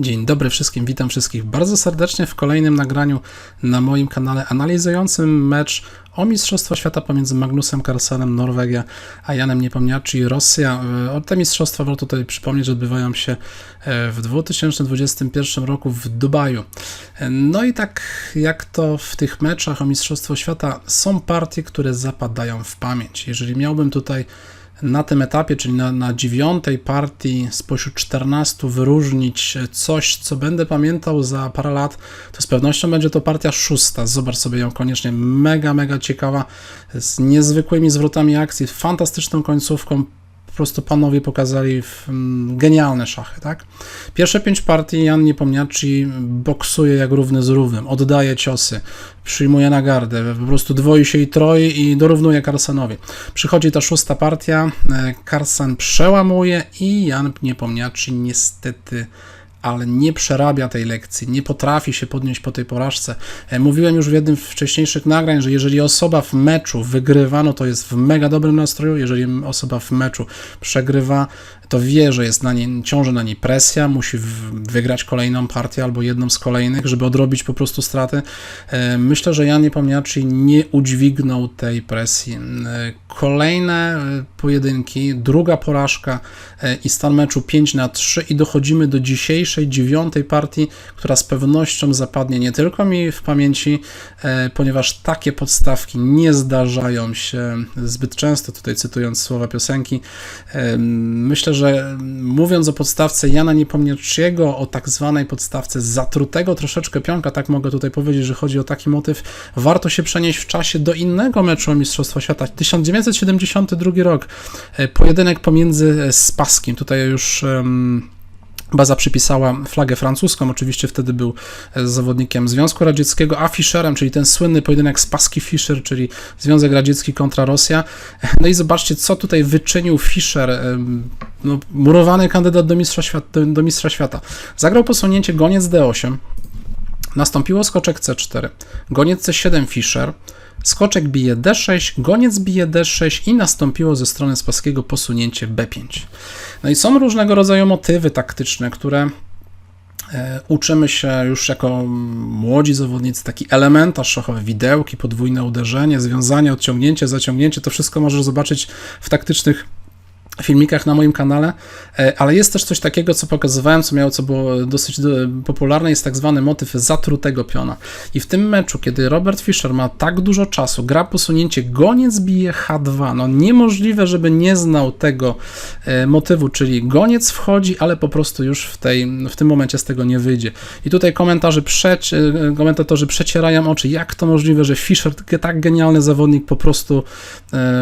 Dzień dobry wszystkim, witam wszystkich bardzo serdecznie w kolejnym nagraniu na moim kanale analizującym mecz o Mistrzostwo Świata pomiędzy Magnusem Carlsenem, Norwegia, a Janem Niepomniaczy, Rosja. E, te mistrzostwa warto tutaj przypomnieć, że odbywają się e, w 2021 roku w Dubaju. E, No i tak jak to w tych meczach o Mistrzostwo Świata, są partie, które zapadają w pamięć. Jeżeli miałbym tutaj na tym etapie, czyli na, na dziewiątej partii spośród 14 wyróżnić coś, co będę pamiętał za parę lat, to z pewnością będzie to partia szósta. Zobacz sobie ją koniecznie. Mega, mega ciekawa, z niezwykłymi zwrotami akcji, fantastyczną końcówką. Prostu panowie pokazali mm, genialne szachy, tak? Pierwsze pięć partii Jan Niepomniaczy boksuje jak równy z równym, oddaje ciosy, przyjmuje na gardę, po prostu dwoi się i troi i dorównuje Karsenowi. Przychodzi ta szósta partia, e, Karsen przełamuje i Jan Niepomniaczy niestety ale nie przerabia tej lekcji, nie potrafi się podnieść po tej porażce. E, Mówiłem już w jednym z wcześniejszych nagrań, że jeżeli osoba w meczu wygrywa, no to jest w mega dobrym nastroju, jeżeli osoba w meczu przegrywa, to wie, że jest na niej, ciąży na niej presja, musi wygrać kolejną partię albo jedną z kolejnych, żeby odrobić po prostu straty. E, Myślę, że Jan Niepomniaczy nie udźwignął tej presji. E, Kolejne e, pojedynki, druga porażka i stan meczu 5 na 3 i dochodzimy do dzisiejszej dziewiątej partii, która z pewnością zapadnie nie tylko mi w pamięci, ponieważ takie podstawki nie zdarzają się zbyt często, tutaj cytując słowa piosenki. Myślę, że mówiąc o podstawce Jana Niepomniaczego, o tak zwanej podstawce zatrutego troszeczkę pionka, tak mogę tutaj powiedzieć, że chodzi o taki motyw, warto się przenieść w czasie do innego meczu o Mistrzostwo Świata. 1972 rok, e, pojedynek pomiędzy e, Spaskim, tutaj już em, Baza przypisała flagę francuską, oczywiście wtedy był e, zawodnikiem Związku Radzieckiego, a Fischerem, czyli ten słynny pojedynek Spaski-Fischer, czyli Związek Radziecki kontra Rosja. No i zobaczcie, co tutaj wyczynił Fischer, em, no, murowany kandydat do mistrza, świata, do mistrza świata. Zagrał posunięcie goniec D8, nastąpiło skoczek C4, goniec C7 Fischer, skoczek bije D6, goniec bije D6 i nastąpiło ze strony Spaskiego posunięcie B5. No i są różnego rodzaju motywy taktyczne, które e, uczymy się już jako młodzi zawodnicy, taki elementarz szachowy, widełki, podwójne uderzenie, związanie, odciągnięcie, zaciągnięcie, to wszystko możesz zobaczyć w taktycznych filmikach na moim kanale, e, ale jest też coś takiego, co pokazywałem, co miało, co było dosyć do, popularne, jest tak zwany motyw zatrutego piona. I w tym meczu, kiedy Robert Fischer ma tak dużo czasu, gra posunięcie goniec bije H2, no niemożliwe, żeby nie znał tego e, motywu, czyli goniec wchodzi, ale po prostu już w, tej, w tym momencie z tego nie wyjdzie. I tutaj komentarze przeci, e, komentatorzy przecierają oczy, jak to możliwe, że Fischer, tak genialny zawodnik, po prostu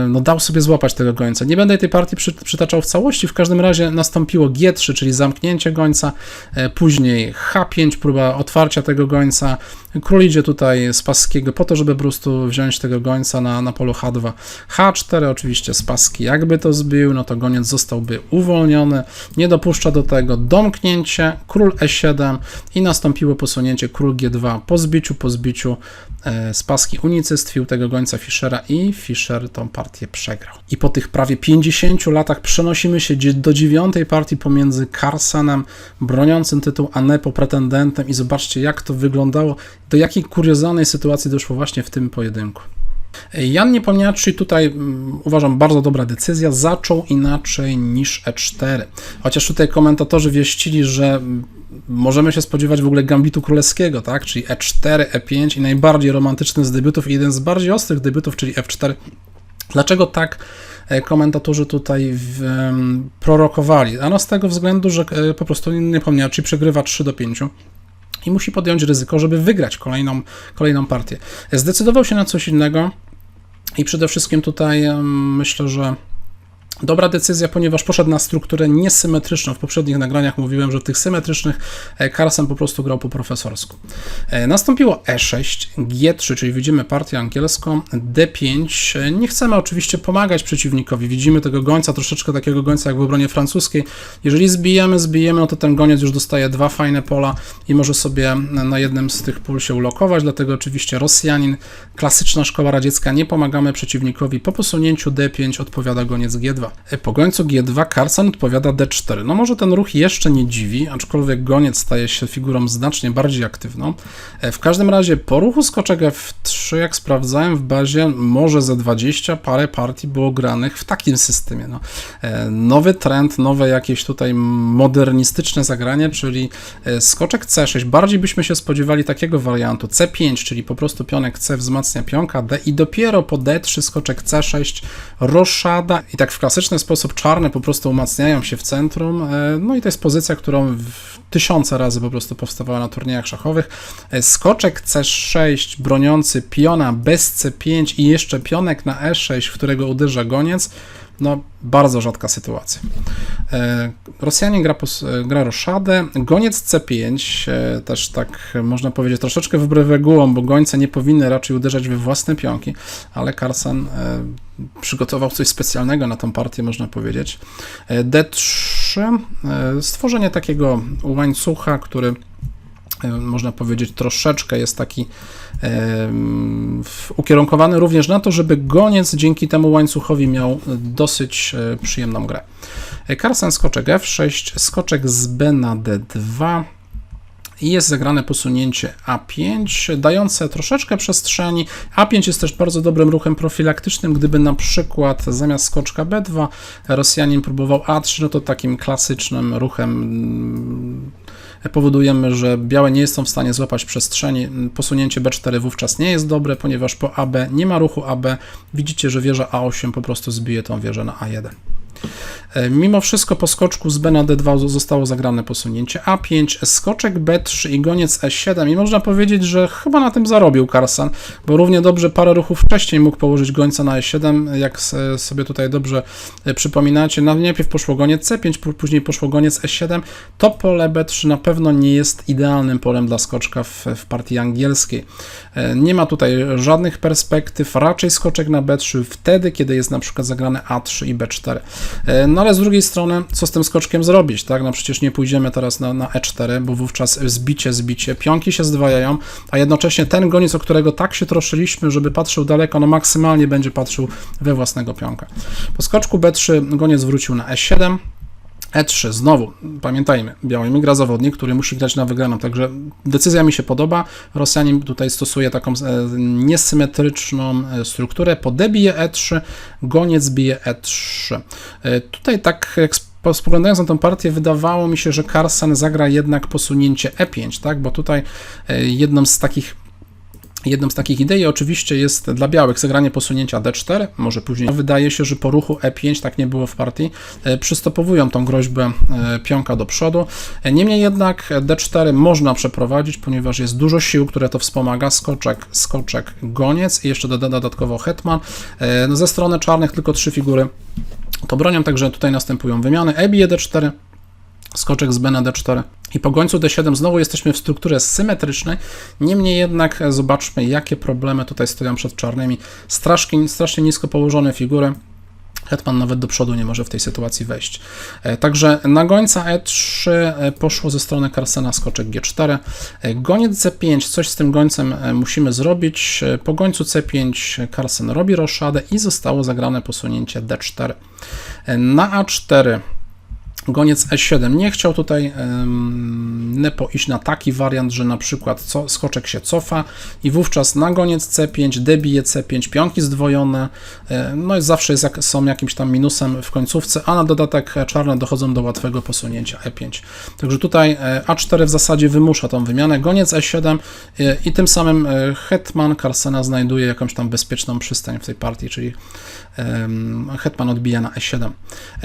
no, dał sobie złapać tego gońca. Nie będę tej partii przy, przytaczał w całości, w każdym razie nastąpiło G3, czyli zamknięcie gońca, e, później H5, próba otwarcia tego gońca, król idzie tutaj z paskiego po to, żeby po prostu wziąć tego gońca na, na polu H2. H4 oczywiście z paski, jakby to zbił, no to goniec zostałby uwolniony, nie dopuszcza do tego domknięcie, król E7 i nastąpiło posunięcie. Król G2 po zbiciu, po zbiciu e, z paski. Unicestwił tego gońca Fischera i Fischer tą partię przegrał. I po tych prawie 50 latach przenosimy się do dziewiątej partii pomiędzy Carsenem, broniącym tytuł, a Nepo pretendentem i zobaczcie jak to wyglądało, do jakiej kuriozalnej sytuacji doszło właśnie w tym pojedynku. Jan Niepomniaczy tutaj mm, uważam bardzo dobra decyzja, zaczął inaczej niż E4. Chociaż tutaj komentatorzy wieścili, że mm, możemy się spodziewać w ogóle gambitu królewskiego, tak? Czyli E4, E5 i najbardziej romantyczny z debiutów i jeden z bardziej ostrych debiutów, czyli F4. Dlaczego tak e, komentatorzy tutaj w, em, prorokowali? Ano z tego względu, że e, po prostu Niepomniaczy przegrywa 3 do 5 i musi podjąć ryzyko, żeby wygrać kolejną, kolejną partię. Zdecydował się na coś innego i przede wszystkim tutaj myślę, że dobra decyzja, ponieważ poszedł na strukturę niesymetryczną. W poprzednich nagraniach mówiłem, że tych symetrycznych e, Carlsen po prostu grał po profesorsku. E, Nastąpiło E6, G3, czyli widzimy partię angielską, D5. E, Nie chcemy oczywiście pomagać przeciwnikowi. Widzimy tego gońca, troszeczkę takiego gońca jak w obronie francuskiej. Jeżeli zbijemy, zbijemy, no to ten goniec już dostaje dwa fajne pola i może sobie na jednym z tych pól się ulokować. Dlatego oczywiście Rosjanin, klasyczna szkoła radziecka, nie pomagamy przeciwnikowi. Po posunięciu D5 odpowiada goniec G2. E2. Po gońcu G2 Carson odpowiada D4. No może ten ruch jeszcze nie dziwi, aczkolwiek goniec staje się figurą znacznie bardziej aktywną. W każdym razie po ruchu skoczek F3, jak sprawdzałem w bazie, może ze 20 parę partii było granych w takim systemie. No, nowy trend, nowe jakieś tutaj modernistyczne zagranie, czyli skoczek C6. Bardziej byśmy się spodziewali takiego wariantu C5, czyli po prostu pionek C wzmacnia pionka D i dopiero po D3 skoczek C6 roszada i tak w klasyczny sposób czarne po prostu umacniają się w centrum. E, no i to jest pozycja, którą tysiące razy po prostu powstawała na turniejach szachowych. E, skoczek C6 broniący piona bez C5 i jeszcze pionek na E6, w którego uderza goniec no, bardzo rzadka sytuacja. E, Rosjanin gra, gra roszadę, goniec C5, e, też tak można powiedzieć troszeczkę wbrew regułom, bo gońce nie powinny raczej uderzać we własne pionki, ale Karsan przygotował coś specjalnego na tą partię, można powiedzieć. D3, stworzenie takiego łańcucha, który można powiedzieć, troszeczkę jest taki ukierunkowany również na to, żeby goniec dzięki temu łańcuchowi miał dosyć e, przyjemną grę. Karsen skoczek F6, skoczek z B na D2 i jest zagrane posunięcie A5, dające troszeczkę przestrzeni. A5 jest też bardzo dobrym ruchem profilaktycznym, gdyby na przykład zamiast skoczka B2 Rosjanin próbował A3, no to takim klasycznym ruchem powodujemy, że białe nie są w stanie złapać przestrzeni. Posunięcie B4 wówczas nie jest dobre, ponieważ po AB nie ma ruchu AB. Widzicie, że wieża A8 po prostu zbije tą wieżę na A1. E, mimo wszystko po skoczku z B na D2 zostało zagrane posunięcie A5, skoczek B3 i goniec E7 i można powiedzieć, że chyba na tym zarobił Karsan, bo równie dobrze parę ruchów wcześniej mógł położyć gońca na E7, jak sobie tutaj dobrze e, przypominacie. Najpierw poszło goniec C5, później poszło goniec E7. To pole B3 na pewno nie jest idealnym polem dla skoczka w, w partii angielskiej. E, nie ma tutaj żadnych perspektyw, raczej skoczek na B3 wtedy, kiedy jest na przykład zagrane A3 i B4. E, no ale z drugiej strony, co z tym skoczkiem zrobić, tak? No przecież nie pójdziemy teraz na, na E4, bo wówczas zbicie, zbicie, pionki się zdwajają, a jednocześnie ten goniec, o którego tak się troszyliśmy, żeby patrzył daleko, no maksymalnie będzie patrzył we własnego pionka. Po skoczku B3 goniec wrócił na E7, E3, znowu, pamiętajmy, białymi gra zawodnik, który musi grać na wygraną, także decyzja mi się podoba. Rosjanin tutaj stosuje taką e, niesymetryczną e, strukturę, po D bije E3, goniec bije E3. E, tutaj tak jak spoglądając na tę partię, wydawało mi się, że Karsan zagra jednak posunięcie E5, tak, bo tutaj jedną z takich Jedną z takich idei oczywiście jest dla białych zagranie posunięcia D4, może później. Wydaje się, że po ruchu E5, tak nie było w partii, e, przystopowują tą groźbę e, pionka do przodu. E, niemniej jednak D4 można przeprowadzić, ponieważ jest dużo sił, które to wspomaga. Skoczek, skoczek, goniec i jeszcze dodatkowo hetman. No, ze strony czarnych tylko trzy figury to bronią, także tutaj następują wymiany. E bije D4, skoczek z B na D4 i po gońcu D7 znowu jesteśmy w strukturze symetrycznej, niemniej jednak zobaczmy jakie problemy tutaj stoją przed czarnymi. Strasznie, strasznie nisko położone figury, Hetman nawet do przodu nie może w tej sytuacji wejść. E, także na gońca E3 e, poszło ze strony Karsena skoczek G4. E, goniec C5, coś z tym gońcem musimy zrobić. Po gońcu C5 Karsen robi roszadę i zostało zagrane posunięcie D4. Na A4 Goniec E7 nie chciał tutaj Nepo iść na taki wariant, że na przykład co, skoczek się cofa i wówczas na goniec C5, debije C5, pionki zdwojone, e, no i zawsze jest, są jakimś tam minusem w końcówce, a na dodatek czarne dochodzą do łatwego posunięcia E5. Także tutaj e, A4 w zasadzie wymusza tą wymianę, goniec E7 e, i tym samym hetman Karsena znajduje jakąś tam bezpieczną przystań w tej partii, czyli hetman odbija na E7.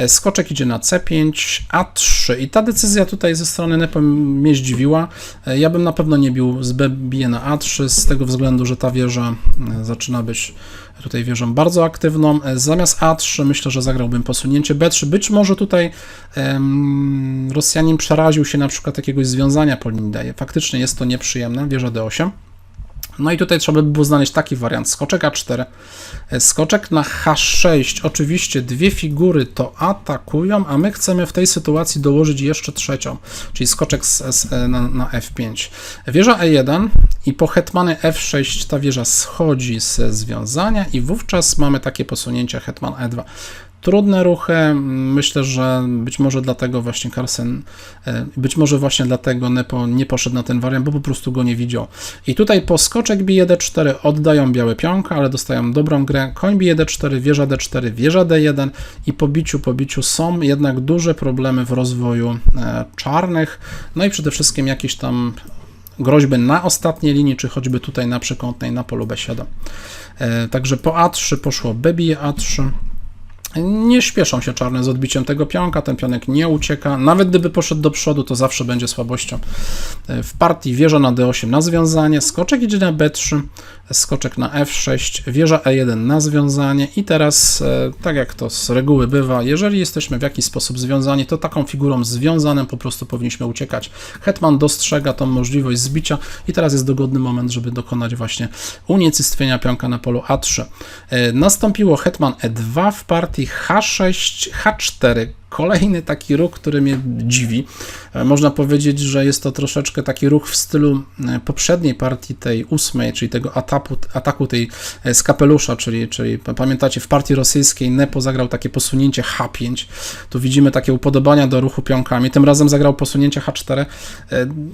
Skoczek idzie na C5, a3 i ta decyzja tutaj ze strony Nepo mnie zdziwiła. E, ja bym na pewno nie bił z B bije na A3 z tego względu, że ta wieża e, zaczyna być tutaj wieżą bardzo aktywną. E, zamiast A3 myślę, że zagrałbym posunięcie B3. Być może tutaj um, Rosjanin przeraził się na przykład jakiegoś związania po linii D. Faktycznie jest to nieprzyjemne, wieża D8. No i tutaj trzeba by było znaleźć taki wariant. Skoczek A4, e, skoczek na H6. Oczywiście dwie figury to atakują, a my chcemy w tej sytuacji dołożyć jeszcze trzecią, czyli skoczek z, e, na, na, F5. Wieża E1 i po hetmany F6 ta wieża schodzi z związania i wówczas mamy takie posunięcie hetman E2. Trudne ruchy. Myślę, że być może dlatego właśnie Carlsen, e, być może właśnie dlatego Nepo nie poszedł na ten wariant, bo po prostu go nie widział. I tutaj po skoczek bije d4 oddają białe pionka, ale dostają dobrą grę. Koń bije d4, wieża d4, wieża d1 i po biciu, po biciu są jednak duże problemy w rozwoju e, czarnych. No i przede wszystkim jakieś tam groźby na ostatniej linii, czy choćby tutaj na przekątnej na polu b7. E, także po a3 poszło b bije a3. Nie śpieszą się czarne z odbiciem tego pionka, ten pionek nie ucieka. Nawet gdyby poszedł do przodu, to zawsze będzie słabością. E, w partii wieża na d8 na związanie, skoczek idzie na b3, skoczek na f6, wieża e1 na związanie i teraz, e, tak jak to z reguły bywa, jeżeli jesteśmy w jakiś sposób związani, to taką figurą związanym po prostu powinniśmy uciekać. Hetman dostrzega tą możliwość zbicia i teraz jest dogodny moment, żeby dokonać właśnie unicestwienia pionka na polu a3. E, nastąpiło hetman e2 w partii h6, h4, Kolejny taki ruch, który mnie dziwi. E, można powiedzieć, że jest to troszeczkę taki ruch w stylu e, poprzedniej partii, tej ósmej, czyli tego ataku, ataku tej e, z kapelusza, czyli, czyli pamiętacie, w partii rosyjskiej Nepo zagrał takie posunięcie H5. Tu widzimy takie upodobania do ruchu pionkami. Tym razem zagrał posunięcie H4.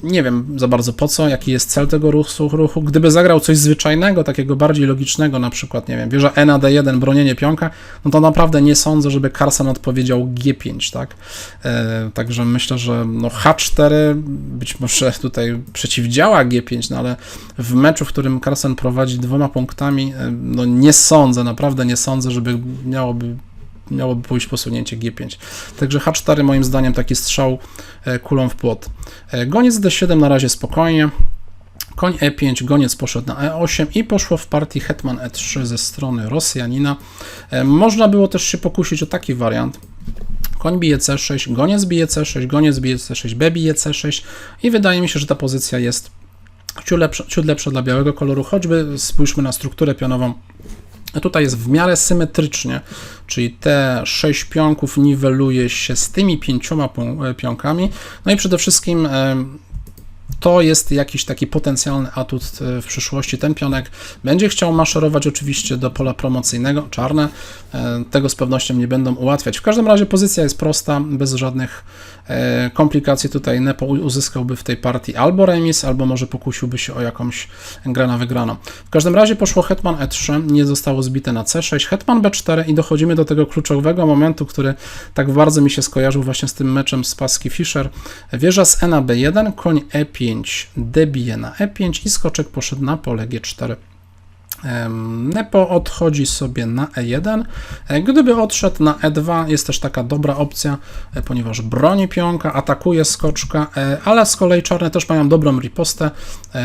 Nie wiem za bardzo po co, jaki jest cel tego ruchu. ruchu. Gdyby zagrał coś zwyczajnego, takiego bardziej logicznego, na przykład, nie wiem, wieża E na D1, bronienie pionka, no to naprawdę nie sądzę, żeby Carson odpowiedział G5 tak? E, także myślę, że no H4 być może tutaj przeciwdziała G5, no ale w meczu, w którym Carlsen prowadzi dwoma punktami, e, no nie sądzę, naprawdę nie sądzę, żeby miałoby miałoby pójść posunięcie G5. Także H4 moim zdaniem taki strzał e, kulą w płot. Goniec D7 na razie spokojnie. Koń E5, goniec poszedł na E8 i poszło w partii Hetman E3 ze strony Rosjanina. Można było też się pokusić o taki wariant, koń bije c6, goniec bije c6, goniec bije c6, b bije c6 i wydaje mi się, że ta pozycja jest ciut lepsza, ciut lepsza dla białego koloru, choćby spójrzmy na strukturę pionową Tutaj jest w miarę symetrycznie, czyli te 6 pionków niweluje się z tymi pięcioma pionkami. No i przede wszystkim to jest jakiś taki potencjalny atut e, w przyszłości. Ten pionek będzie chciał maszerować oczywiście do pola promocyjnego, czarne, e, tego z pewnością nie będą ułatwiać. W każdym razie pozycja jest prosta, bez żadnych e, komplikacji. Tutaj Nepo uzyskałby w tej partii albo remis, albo może pokusiłby się o jakąś grę na wygraną. W każdym razie poszło hetman e3, nie zostało zbite na c6, hetman b4 i dochodzimy do tego kluczowego momentu, który tak bardzo mi się skojarzył właśnie z tym meczem z Paski Fischer. Wieża z e na b1, koń e5, 5 debije na e5 i skoczek poszedł na pole g4. Nepo odchodzi sobie na e1. E, gdyby odszedł na e2, jest też taka dobra opcja, e, ponieważ broni pionka, atakuje skoczka, ale z kolei czarne też mają dobrą ripostę.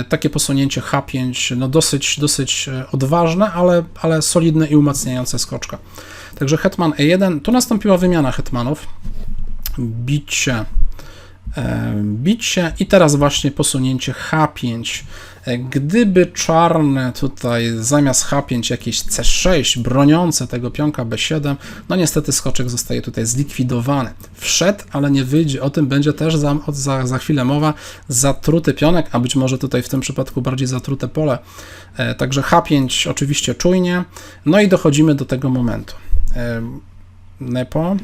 Takie posunięcie h5, no dosyć, dosyć odważne, ale, ale solidne i umacniające skoczka. Także hetman e1, tu nastąpiła wymiana hetmanów. Bicie bicie i teraz właśnie posunięcie H5. E, gdyby czarne tutaj zamiast H5 jakieś C6 broniące tego pionka B7, no niestety skoczek zostaje tutaj zlikwidowany. Wszedł, ale nie wyjdzie. O tym będzie też za, za, za chwilę mowa. Zatruty pionek, a być może tutaj w tym przypadku bardziej zatrute pole. E, także H5 oczywiście czujnie. No i dochodzimy do tego momentu. E, Nepo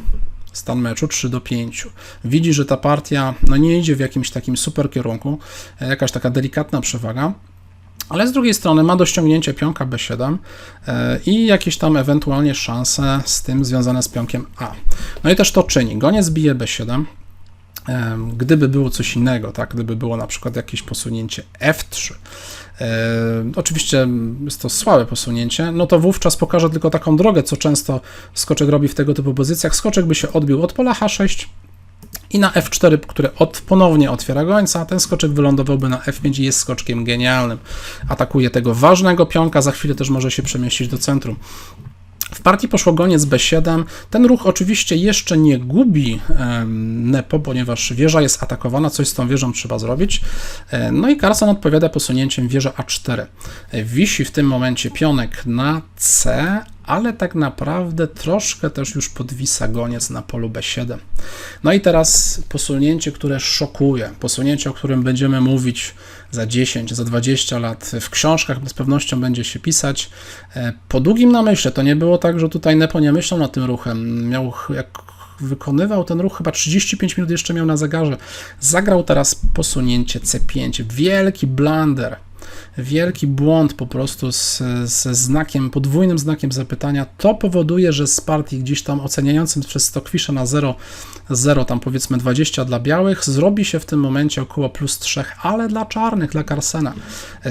stan meczu 3 do 5. Widzi, że ta partia no nie idzie w jakimś takim super kierunku, jakaś taka delikatna przewaga, ale z drugiej strony ma do ściągnięcia pionka B7 e, i jakieś tam ewentualnie szanse z tym związane z pionkiem A. No i też to czyni. Goniec bije B7, Gdyby było coś innego, tak, gdyby było na przykład jakieś posunięcie F3, oczywiście jest to słabe posunięcie, no to wówczas pokażę tylko taką drogę, co często skoczek robi w tego typu pozycjach. Skoczek by się odbił od pola H6 i na F4, które od, ponownie otwiera gońca, ten skoczek wylądowałby na F5 i jest skoczkiem genialnym. Atakuje tego ważnego pionka, za chwilę też może się przemieścić do centrum. W partii poszło goniec B7. Ten ruch oczywiście jeszcze nie gubi Nepo, ponieważ wieża jest atakowana, coś z tą wieżą trzeba zrobić. E, no i Carson odpowiada posunięciem wieża A4. E, wisi w tym momencie pionek na C, ale tak naprawdę troszkę też już podwisa goniec na polu B7. No i teraz posunięcie, które szokuje, posunięcie, o którym będziemy mówić za 10, za 20 lat, w książkach z pewnością będzie się pisać. E, po długim namyśle, to nie było tak, że tutaj Nepo nie myślał nad tym ruchem, miał jak wykonywał ten ruch, chyba 35 minut jeszcze miał na zegarze. Zagrał teraz posunięcie C5. Wielki blunder wielki błąd po prostu z, ze znakiem, podwójnym znakiem zapytania. To powoduje, że z partii gdzieś tam oceniającym przez Stockfisha na 0, 0, tam powiedzmy 20 dla białych, zrobi się w tym momencie około plus 3, ale dla czarnych, dla Carsena.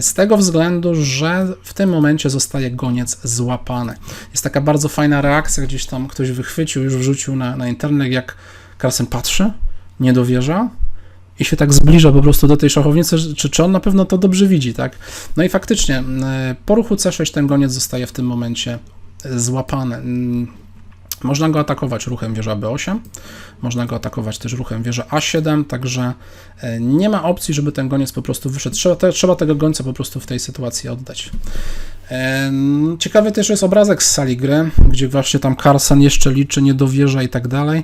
Z tego względu, że w tym momencie zostaje goniec złapany. Jest taka bardzo fajna reakcja, gdzieś tam ktoś wychwycił, już wrzucił na, na internet, jak Carlsen patrzy, nie dowierza, i się tak zbliża po prostu do tej szachownicy, czy, czy on na pewno to dobrze widzi, tak? No i faktycznie po ruchu C6 ten goniec zostaje w tym momencie e, złapany. Można go atakować ruchem wieża B8, można go atakować też ruchem wieża A7, także e, nie ma opcji, żeby ten goniec po prostu wyszedł. Trzeba, te, trzeba tego gońca po prostu w tej sytuacji oddać. Ciekawy też jest obrazek z sali gry, gdzie właśnie tam Carson jeszcze liczy, nie dowierza i tak dalej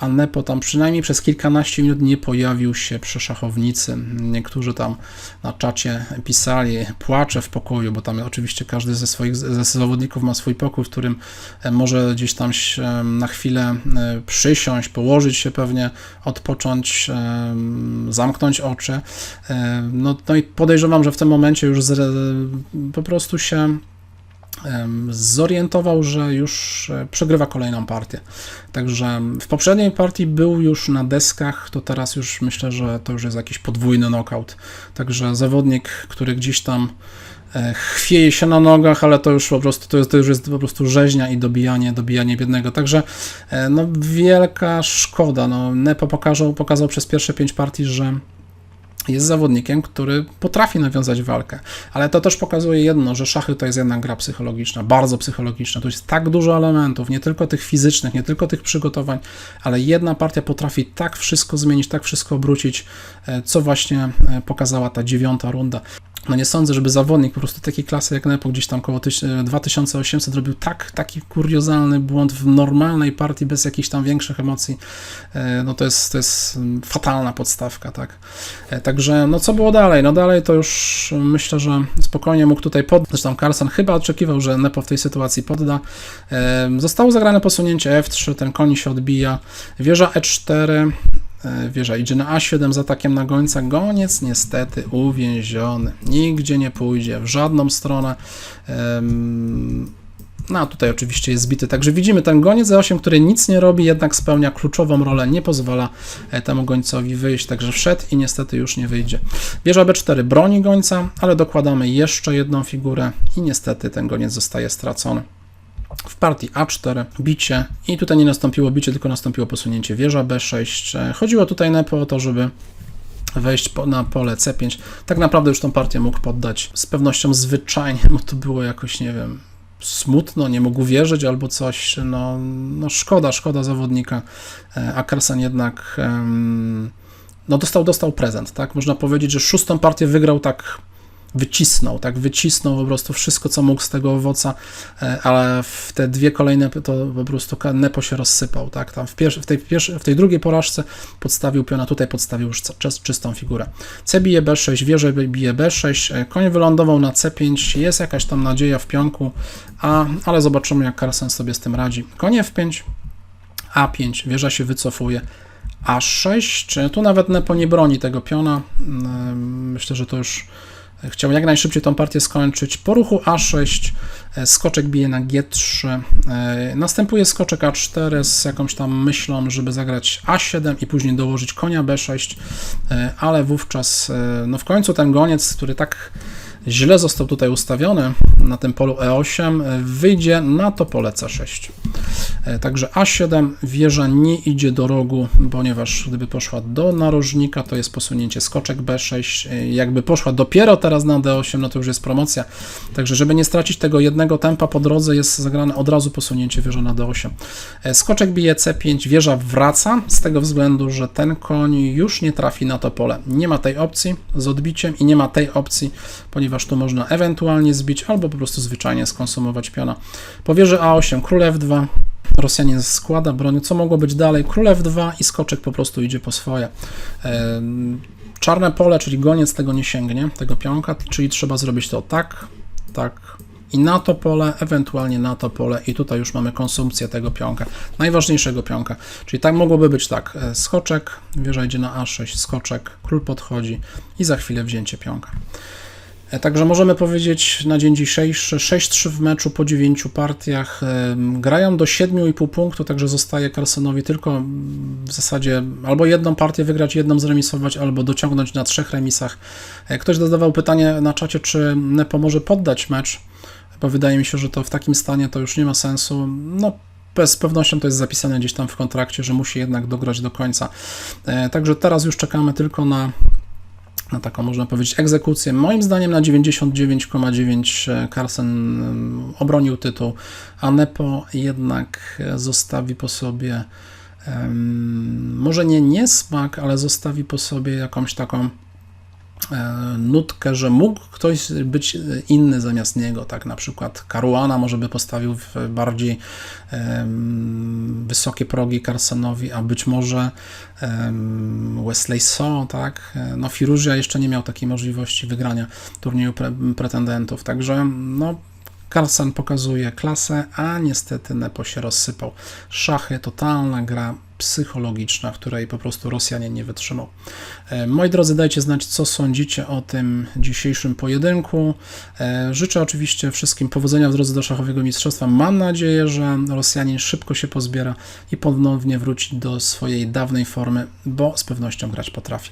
a Nepo tam przynajmniej przez kilkanaście minut nie pojawił się przy szachownicy. Niektórzy tam na czacie pisali, płacze w pokoju, bo tam oczywiście każdy ze swoich ze zawodników ma swój pokój, w którym e, może gdzieś tam na chwilę e, przysiąść, położyć się pewnie, odpocząć, e, zamknąć oczy. No, no i podejrzewam, że w tym momencie już po prostu się zorientował, że już e, przegrywa kolejną partię. Także w poprzedniej partii był już na deskach, to teraz już myślę, że to już jest jakiś podwójny knockout. Także zawodnik, który gdzieś tam e, chwieje się na nogach, ale to już po prostu to, jest, to już jest po prostu rzeźnia i dobijanie, dobijanie biednego. Także e, no wielka szkoda. No, Nepo pokazał, pokazał przez pierwsze pięć partii, że jest zawodnikiem, który potrafi nawiązać walkę, ale to też pokazuje jedno, że szachy to jest jednak gra psychologiczna, bardzo psychologiczna. Tu jest tak dużo elementów, nie tylko tych fizycznych, nie tylko tych przygotowań, ale jedna partia potrafi tak wszystko zmienić, tak wszystko obrócić, e, co właśnie e, pokazała ta dziewiąta runda. No nie sądzę, żeby zawodnik po prostu takiej klasy jak Nepo gdzieś tam koło 2800 robił tak, taki kuriozalny błąd w normalnej partii bez jakichś tam większych emocji. E, no to jest, to jest fatalna podstawka, tak. E, także no co było dalej? No dalej to już myślę, że spokojnie mógł tutaj poddać. Zresztą Carlsen chyba oczekiwał, że Nepo w tej sytuacji podda. E, zostało zagrane posunięcie F3, ten koń się odbija. Wieża E4, E, wieża idzie na A7 z atakiem na gońca. Goniec niestety uwięziony. Nigdzie nie pójdzie, w żadną stronę. No a tutaj oczywiście jest zbity. Także widzimy ten goniec E8, który nic nie robi, jednak spełnia kluczową rolę, nie pozwala e, temu gońcowi wyjść. Także wszedł i niestety już nie wyjdzie. Wieża B4 broni gońca, ale dokładamy jeszcze jedną figurę i niestety ten goniec zostaje stracony w partii A4 bicie i tutaj nie nastąpiło bicie, tylko nastąpiło posunięcie wieża B6. Chodziło tutaj na o to, żeby wejść na pole C5. Tak naprawdę już tą partię mógł poddać z pewnością zwyczajnie, bo to było jakoś, nie wiem, smutno, nie mógł wierzyć albo coś. No, no szkoda, szkoda zawodnika. E, a Carson jednak no dostał, dostał prezent, tak? Można powiedzieć, że szóstą partię wygrał tak wycisnął, tak, wycisnął po prostu wszystko, co mógł z tego owoca, e, ale w te dwie kolejne to po prostu Nepo się rozsypał, tak, tam w, pierwszy, w, tej, pierwszy, w tej drugiej porażce podstawił piona, tutaj podstawił już czystą figurę. C bije B6, wieżę bije B6, e, koń wylądował na C5, jest jakaś tam nadzieja w pionku, a, ale zobaczymy, jak Carlsen sobie z tym radzi. Konie F5, A5, wieża się wycofuje, A6, tu nawet Nepo nie broni tego piona, myślę, że to już Chciał jak najszybciej tą partię skończyć. Po ruchu A6 e, skoczek bije na G3. E, następuje skoczek A4 z jakąś tam myślą, żeby zagrać A7 i później dołożyć konia B6, e, ale wówczas no w końcu ten goniec, który tak źle został tutaj ustawiony na tym polu E8, wyjdzie na to pole C6. E, także A7 wieża nie idzie do rogu, ponieważ gdyby poszła do narożnika, to jest posunięcie skoczek B6. E, jakby poszła dopiero teraz na D8, no to już jest promocja. Także żeby nie stracić tego jednego tempa po drodze, jest zagrane od razu posunięcie wieża na D8. E, skoczek bije C5, wieża wraca z tego względu, że ten koń już nie trafi na to pole. Nie ma tej opcji z odbiciem i nie ma tej opcji, ponieważ ponieważ tu można ewentualnie zbić albo po prostu zwyczajnie skonsumować piona. Po wieży A8 król F2, Rosjanin składa broń, co mogło być dalej? Król F2 i skoczek po prostu idzie po swoje. Czarne pole, czyli goniec tego nie sięgnie, tego pionka, czyli trzeba zrobić to tak, tak i na to pole, ewentualnie na to pole i tutaj już mamy konsumpcję tego pionka, najważniejszego pionka. Czyli tak mogłoby być tak, e, skoczek, wieża idzie na A6, skoczek, król podchodzi i za chwilę wzięcie pionka. E, Także możemy powiedzieć na dzień dzisiejszy 6-3 w meczu po 9 partiach. Em, Grają do 7,5 punktu, także zostaje Carsonowi tylko mm, w zasadzie albo jedną partię wygrać, jedną zremisować, albo dociągnąć na trzech remisach. E, Ktoś zadawał pytanie na czacie, czy Nepo może poddać mecz, bo wydaje mi się, że to w takim stanie to już nie ma sensu. No, bez pewnością to jest zapisane gdzieś tam w kontrakcie, że musi jednak dograć do końca. E, Także teraz już czekamy tylko na na taką, można powiedzieć, egzekucję. Moim zdaniem na 99,9 Carlsen em, obronił tytuł, a Nepo jednak e, zostawi po sobie em, może nie niesmak, ale zostawi po sobie jakąś taką e, nutkę, że mógł ktoś być inny zamiast niego, tak na przykład Caruana może by postawił w bardziej wysokie progi Carsenowi, a być może Wesley So, tak, no Firuzja jeszcze nie miał takiej możliwości wygrania turnieju pre, pretendentów, także no Carlsen pokazuje klasę, a niestety Nepo się rozsypał. Szachy, totalna gra psychologiczna, której po prostu Rosjanin nie wytrzymał. E, Moi drodzy, dajcie znać, co sądzicie o tym dzisiejszym pojedynku. E, Życzę oczywiście wszystkim powodzenia w drodze do szachowego mistrzostwa. Mam nadzieję, że Rosjanin szybko się pozbiera i ponownie wróci do swojej dawnej formy, bo z pewnością grać potrafi.